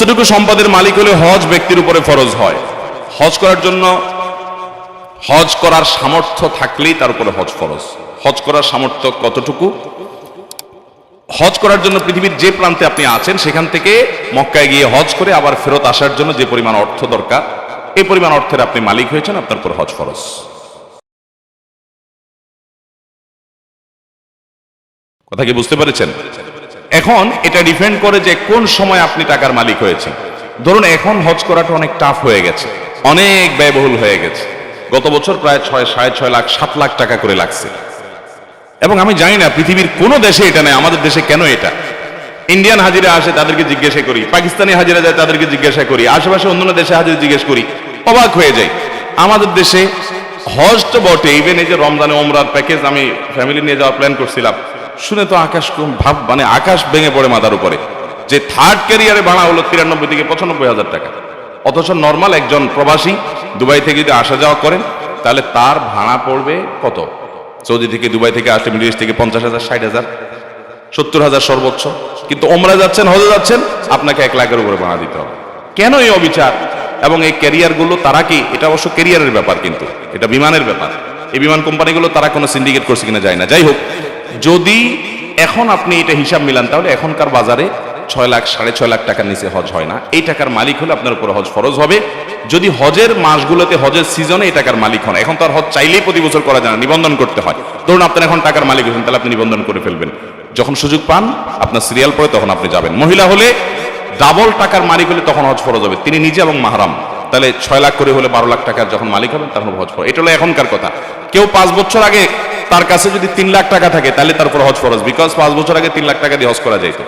কতটুকু সম্পদের মালিক হলে হজ ব্যক্তির উপরে ফরজ হয়। হজ করার জন্য হজ করার সামর্থ্য থাকলেই তার উপরে হজ ফরজ। হজ করার সামর্থ্য কতটুকু? হজ করার জন্য পৃথিবীর যে প্রান্তে আপনি আছেন, সেখান থেকে মক্কায় গিয়ে হজ করে আবার ফেরত আসার জন্য যে পরিমাণ অর্থ দরকার, এই পরিমাণ অর্থের আপনি মালিক হয়েছেন, আপনার উপর হজ ফরজ। কথা কি বুঝতে পেরেছেন? এখন এটা ডিপেন্ড করে যে কোন সময় আপনি টাকার মালিক হয়েছেন। ধরুন এখন হজ করাটা অনেক টাফ হয়ে গেছে। অনেক ব্যয়বহুল হয়ে গেছে। গত বছর প্রায় ছয়, সাড়ে ছয় লাখ, সাত লাখ টাকা করে লাগছে। এবং আমি জানি না পৃথিবীর কোনো দেশে এটা নেই, আমাদের দেশে কেন এটা? ইন্ডিয়ান হাজিরা আসে, তাদেরকে জিজ্ঞাসা করি। পাকিস্তানি হাজিরা যায়, তাদেরকে জিজ্ঞাসা করি। আশেপাশে অন্যান্য দেশে হাজিরা জিজ্ঞেস করি, অবাক হয়ে যায় আমাদের দেশে হজ তো বটে ইভেন এই যে রমজানে ওমরার প্যাকেজ আমি ফ্যামিলি নিয়ে যাওয়ার প্ল্যান করছিলাম। শুনে তো আকাশ ভাব মানে আকাশ ভেঙে পড়ে মাথার উপরে। যে থার্ড ক্যারিয়ারে ভাড়া হলো তিরানব্বই থেকে পঁচানব্বই হাজার টাকা। অথচ নর্মাল একজন প্রবাসী দুবাই থেকে যদি আসা যাওয়া করেন, তাহলে তার ভাড়া পড়বে কত? সৌদি থেকে দুবাই থেকে আসলে, মিডল থেকে পঞ্চাশ হাজার, ষাট হাজার, সত্তর হাজার সর্বোচ্চ। কিন্তু ওমরা যাচ্ছেন, হজে যাচ্ছেন, আপনাকে এক লাখের উপরে ভাড়া দিতে হবে। কেন এই অবিচার? এবং এই ক্যারিয়ারগুলো তারা কি, এটা অবশ্য ক্যারিয়ারের ব্যাপার কিন্তু, এটা বিমানের ব্যাপার। এই বিমান কোম্পানিগুলো, তারা কোনো সিন্ডিকেট করছে কিনা যায় না। যাই হোক যদি এখন আপনি এটা হিসাব মিলান, তাহলে এখনকার বাজারে ছয় লাখ, সাড়ে ছয় লাখ টাকার নিচে হজ হয় না। এই টাকার মালিক হলে আপনার উপর হজ ফরজ হবে। যদি হজের মাসগুলোতে, হজের সিজনে এই টাকার মালিক হন, এখন তো আর হজ চাইলেই প্রতি বছর করা যায় না, নিবন্ধন করতে হয়। ধরুন আপনার এখন টাকার মালিক হয়েছেন তাহলে আপনি নিবন্ধন করে ফেলবেন। যখন সুযোগ পান, আপনার সিরিয়াল পরে তখন আপনি যাবেন। মহিলা হলে ডাবল টাকার মালিক হলে তখন হজ ফরজ হবে। তিনি নিজে এবং মাহারাম। তাহলে ছয় লাখ করে হলে বারো লাখ টাকার যখন মালিক হবেন তখন হজ ফরজ। এটা হলো এখনকার কথা। কেউ পাঁচ বছর আগে তার কাছে যদি তিন লাখ টাকা থাকে, তাহলে তারপর হজ ফরজ। বিকজ পাঁচ বছর আগে তিন লাখ টাকা দিয়ে হজ করা যাইত।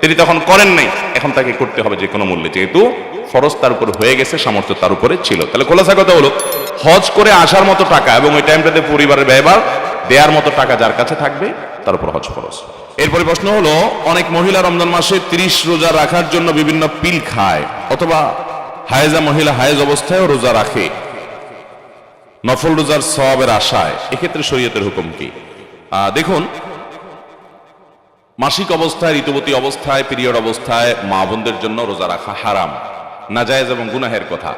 তিনি তখন করেন নাই। এখন তাকে করতে হবে যে কোনো মূল্যে। যেহেতু ফরজ তার উপর হয়ে গেছে, সামর্থ্য তার উপরে ছিল। তাহলে খোলাসা কথা হলো, হজ করে আসার মতো টাকা এবং ওই টাইমটাতে পরিবারের ব্যয়বার দেওয়ার মতো টাকা যার কাছে থাকবে, তার উপর হজ ফরজ। এরপরে প্রশ্ন হলো, অনেক মহিলা রমজান মাসে তিরিশ রোজা রাখার জন্য বিভিন্ন পিল খায়, অথবা হায়েজা মহিলা হায়েজ অবস্থায়ও রোজা রাখে। নফল রোজার সওয়াবের আশায়, এক্ষেত্রে শরীয়তের হুকুম কি? দেখুন, মাসিক অবস্থায়, ঋতুবতী অবস্থায়, পিরিয়ড অবস্থায় মা বোনদের জন্য রোজা রাখা হারাম, নাজায়েজ এবং গুনাহের কথা।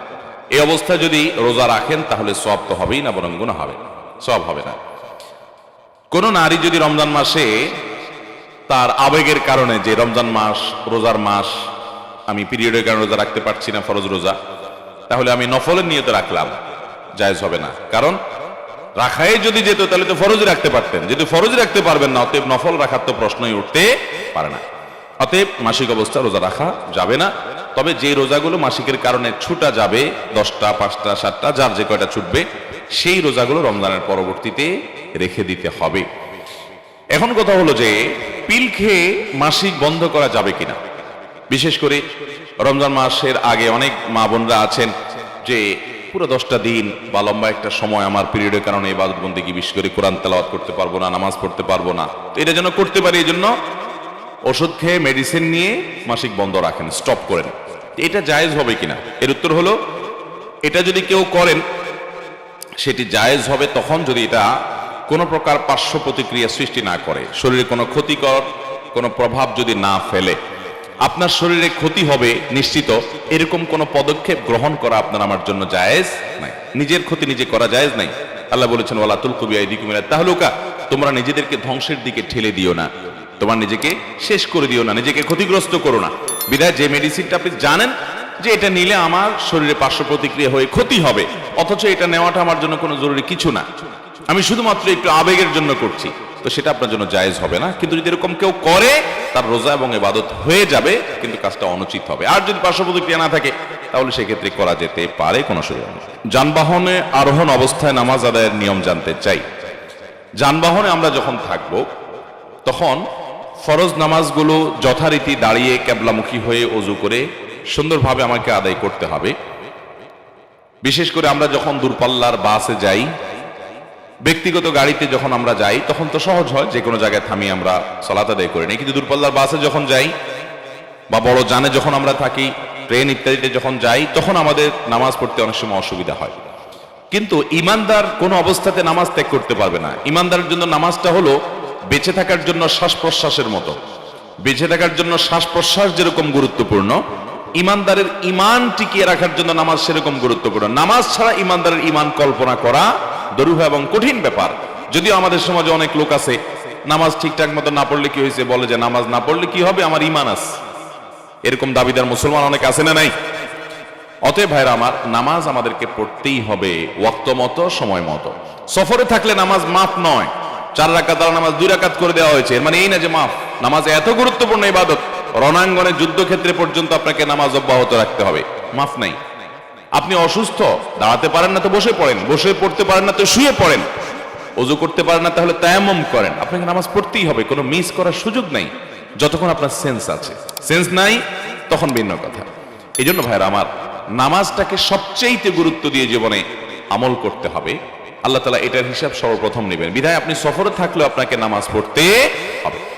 এই অবস্থায় যদি রোজা রাখেন, তাহলে সব তো হবেই না, বরং গুনাহ হবে সব হবে না। কোন নারী যদি রমজান মাসে তার আবেগের কারণে যে রমজান মাস, রোজার মাস, আমি পিরিয়ডের কারণে রোজা রাখতে পারছি না, ফরজ রোজা, তাহলে আমি নফলের নিয়ত রাখলাম। জায়েজ হবে না। কারণ রাখাই যদি যেত, তাহলে তো ফরজ রাখতে পারতেন। যদি ফরজ রাখতে পারবেন না, অতএব নফল রাখার তো প্রশ্নই উঠতে পারে না। অতএব মাসিক অবস্থা রোজা রাখা যাবে না। তবে যে রোজাগুলো মাসিকের কারণে ছুটা যাবে, দশটা, পাঁচটা, সাতটা, যার যে কয়টা ছুটবে, সেই রোজাগুলো রমজানের পরবর্তীতে রেখে দিতে হবে। এখন কথা হলো যে, পিল খেয়ে মাসিক বন্ধ করা যাবে কিনা? বিশেষ করে রমজান মাসের আগে অনেক মা বোনরা আছেন যে পুরো দশটা দিন বা লম্বা একটা সময় আমার পিরিয়ডের কারণে ইবাদত বন্দি বিশেষ করে কোরআন তেলাওয়াত করতে পারব না, নামাজ পড়তে পারব না। তো এটা যেন করতে পারি এই জন্য ওষুধ খেয়ে মেডিসিন নিয়ে মাসিক বন্ধ রাখেন স্টপ করেন। এটা জায়েজ হবে কিনা? এর উত্তর হলো, এটা যদি কেউ করেন, সেটি জায়েজ হবে তখন যদি এটা কোনো প্রকার পার্শ্ব প্রতিক্রিয়া সৃষ্টি না করে। শরীরে কোনো ক্ষতিকর কোনো প্রভাব যদি না ফেলে। আপনার শরীরে ক্ষতি হবে নিশ্চিত, এরকম কোনো পদক্ষেপ গ্রহণ করা আপনার আমার জন্য জায়েজ নাই। নিজের ক্ষতি নিজে করা জায়েজ নাই। আল্লাহ বলেছেন, ওয়ালা তুলকুবিয়া দিকুমিলা তাহলুকা। তোমরা নিজেদেরকে ধ্বংসের দিকে ঠেলে দিও না। তোমার নিজেকে শেষ করে দিও না, নিজেকে ক্ষতিগ্রস্ত করো না। বিদায়, যে মেডিসিনটা আপনি জানেন, যে এটা নিলে আমার শরীরে পার্শ্ব প্রতিক্রিয়া হয়ে ক্ষতি হবে, অথচ এটা নেওয়াটা আমার জন্য কোনো জরুরি কিছু না। আমি শুধুমাত্র একটু আবেগের জন্য করছি। তো সেটা আপনার জন্য জায়েজ হবে না। কিন্তু যদি এরকম কেউ করে, তার রোজা এবং এবাদত হয়ে যাবে, কিন্তু কাজটা অনুচিত হবে। আর যদি পার্শ্ব প্রতিক্রিয়া না থাকে, তাহলে সেক্ষেত্রে করা যেতে পারে, কোনো সুযোগ যানবাহনে আরোহণ অবস্থায় নামাজ আদায়ের নিয়ম জানতে চাই। যানবাহনে আমরা যখন থাকব, তখন ফরজ নামাজগুলো যথারীতি দাঁড়িয়ে ক্যাবলামুখী হয়ে অজু করে সুন্দরভাবে আমাকে আদায় করতে হবে। বিশেষ করে আমরা যখন দূরপাল্লার বাসে যাই ব্যক্তিগত গাড়িতে যখন আমরা যাই, তখন তো সহজ হয়, যে কোনো জায়গায় থামিয়ে আমরা সলাত আদায় করে নিই। কিন্তু দূরপাল্লার বাসে যখন যাই, বা বড় যানে যখন আমরা থাকি, ট্রেন ইত্যাদিতে যখন যাই, তখন আমাদের নামাজ পড়তে অনেক সময় অসুবিধা হয়। কিন্তু ইমানদার কোনো অবস্থাতে নামাজ ত্যাগ করতে পারবে না। ইমানদারের জন্য নামাজটা হলো বেঁচে থাকার জন্য শ্বাস প্রশ্বাসের মতো। বেঁচে থাকার জন্য শ্বাস প্রশ্বাস যেরকম গুরুত্বপূর্ণ, ইমানদারের ইমান টিকিয়ে রাখার জন্য নামাজ সেরকম গুরুত্বপূর্ণ। নামাজ ছাড়া ইমানদারের ইমান কল্পনা করা দরুহ এবং কঠিন ব্যাপার। যদিও আমাদের সমাজে অনেক লোক আছে, নামাজ ঠিকঠাক মতো না পড়লে কি হয়েছে? বলে যে নামাজ না পড়লে কি হবে? আমার ইমান আছে। এরকম দাবিদার মুসলমান অনেক আছে না নাই? অতএব ভাইরা আমার, নামাজ আমাদেরকে পড়তেই হবে, ওয়াক্ত মতো, সময় মতো। সফরে থাকলে নামাজ মাফ নয়। চার রাকাত দ্বারা নামাজ দুই রাকাত করে দেওয়া হয়েছে। মানে এই না যে মাফ। নামাজ এত গুরুত্বপূর্ণ ইবাদত রণাঙ্গনে যুদ্ধক্ষেত্রে পর্যন্ত আপনাকে নামাজ অব্যাহত রাখতে হবে। মাফ নাই। আপনি অসুস্থ, দাঁড়াতে পারেন না তো বসে পড়েন, বসে পড়তে পারেন না তো শুয়ে পড়েন। অজু করতে পারেন না তাহলে তায়াম্মম করেন। আপনাকে নামাজ পড়তেই হবে, কোনো মিস করার সুযোগ নাই। যতক্ষণ আপনার সেন্স আছে। সেন্স নাই, তখন ভিন্ন কথা। এই জন্য ভাইরা আমার নামাজটাকে সবচেয়েতে গুরুত্ব দিয়ে জীবনে আমল করতে হবে। আল্লাহ তালা এটার হিসাব সর্বপ্রথম নেবেন। বিধায় আপনি সফরে থাকলেও আপনাকে নামাজ পড়তে হবে।